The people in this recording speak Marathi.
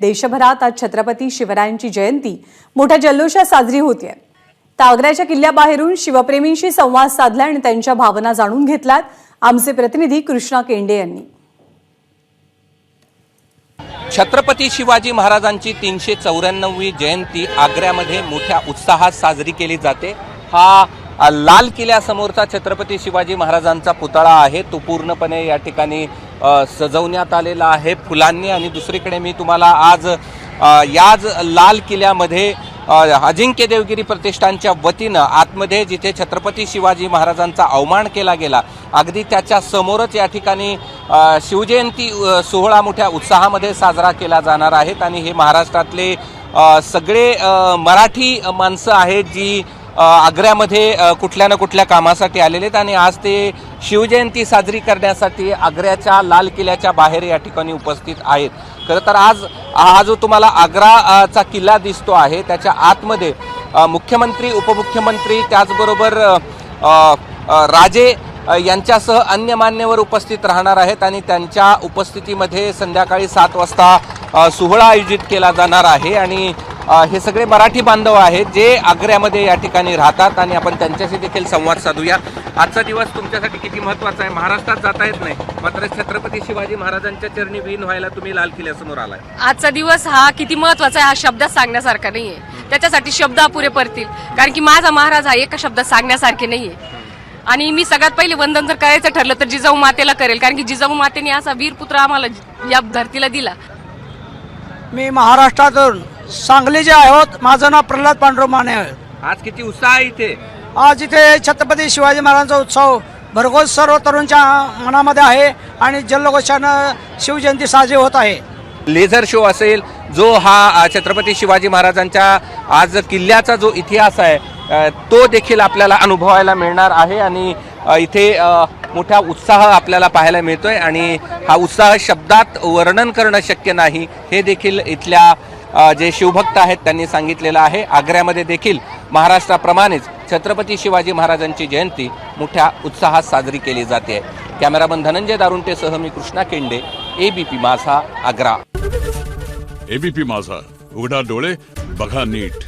देशभरात आज छत्रपती शिवरायांची जयंती. मोठ्या जल्लोषात साजरी होतीये. तर आग्र्याच्या किल्ल्याबाहेरून शिवप्रेमींशी संवाद साधला आणि त्यांच्या भावना जाणून घेतल्यात आमचे प्रतिनिधी कृष्णा केंडे यांनी. छत्रपती शिवाजी महाराजांची तीनशे चौऱ्याण्णववी जयंती आग्र्यामध्ये मोठ्या उत्साहात साजरी केली जाते. हा लाल किल्ल्यासमोरचा छत्रपती शिवाजी महाराजांचा पुतळा आहे. तो पूर्णपणे या ठिकाणी सजवण्यात आलेला आहे फुलांनी. आणि दुसरीकडे मी तुम्हाला आज अ, याच लाल किल्ल्यामध्ये अजिंक्य देवगिरी प्रतिष्ठानच्या वतीनं आतमध्ये जिथे छत्रपती शिवाजी महाराजांचा अवमान केला गेला अगदी त्याच्या समोरच या ठिकाणी शिवजयंती सोहळा मोठ्या उत्साहामध्ये साजरा केला जाणार आहेत आणि हे महाराष्ट्रातले सगळे मराठी माणसं आहेत जी आग्र्यामध्ये कुठल्या ना कुठल्या कामासाठी आलेले आहेत आणि आज ते शिवजयंती साजरी करण्यासाठी आग्र्याच्या लाल किल्ल्याच्या बाहेर या ठिकाणी उपस्थित आहेत. खरं तर आज हा जो तुम्हाला आग्राचा किल्ला दिसतो आहे त्याच्या आतमध्ये मुख्यमंत्री उपमुख्यमंत्री त्याचबरोबर राजे यांच्यासह अन्य मान्यवर उपस्थित राहणार आहेत आणि त्यांच्या उपस्थितीमध्ये संध्याकाळी सात वाजता सोहळा आयोजित केला जाणार आहे आणि हे सगळे मराठी बांधव आहेत जे आग्र्यामध्ये या ठिकाणी राहतात आणि आपण त्यांच्याशी देखील संवाद साधूया. आजचा दिवस तुमच्यासाठी किती महत्त्वाचा आहे? महाराष्ट्रात जाता येत नाही. मात्र छत्रपती शिवाजी महाराजांच्या चरणी विलीन व्हायला तुम्ही लाल किल्ल्यासमोर आलाय. आजचा दिवस हा किती महत्त्वाचा आहे हा शब्दात सांगण्यासारखा नाहीये. त्याच्यासाठी शब्द अपुरे पडतील. कारण की माझा महाराज हा एका शब्दात सांगण्यासारखे नाहीये. आणि मी सगळ्यात पहिले वंदन जर करायचं ठरलं तर जिजाऊ मातेला करेल. कारण की जिजाऊ मातेने असा वीरपुत्र आम्हाला या धरतीला दिला. मी महाराष्ट्रातून सांगली जे आहोत माझं नाव प्रल्हाद पांडुरंग माने आहे. आज किती उत्साह आहे इथे? आज इथे छत्रपती शिवाजी महाराजांचा उत्सव भरघोस सर्व तरुणच्या मनामध्ये आहे आणि जल्लोषानं शिवजयंती साजरी होत आहे. लेझर शो असेल जो हा अ, छत्रपती शिवाजी महाराजांच्या आज किल्ल्याचा जो इतिहास आहे अ, तो देखील आपल्याला अनुभवायला मिळणार आहे आणि अ, इथे अ, मोठा उत्साह आपल्याला पाहायला मिळतो आहे आणि हा उत्साह शब्दात वर्णन करणं शक्य नाही. हे देखील इथल्या जे शिवभक्त आहेत त्यांनी सांगितलेलं आहे. आग्र्यामध्ये देखील महाराष्ट्राप्रमाणेच छत्रपती शिवाजी महाराजांची जयंती मोठ्या उत्साहात साजरी केली जाते. कॅमेरामन धनंजय दारुंटेसह मी कृष्णा केंडे एबीपी माझा आग्रा. एबीपी माझा. उघडा डोळे बघा नीट.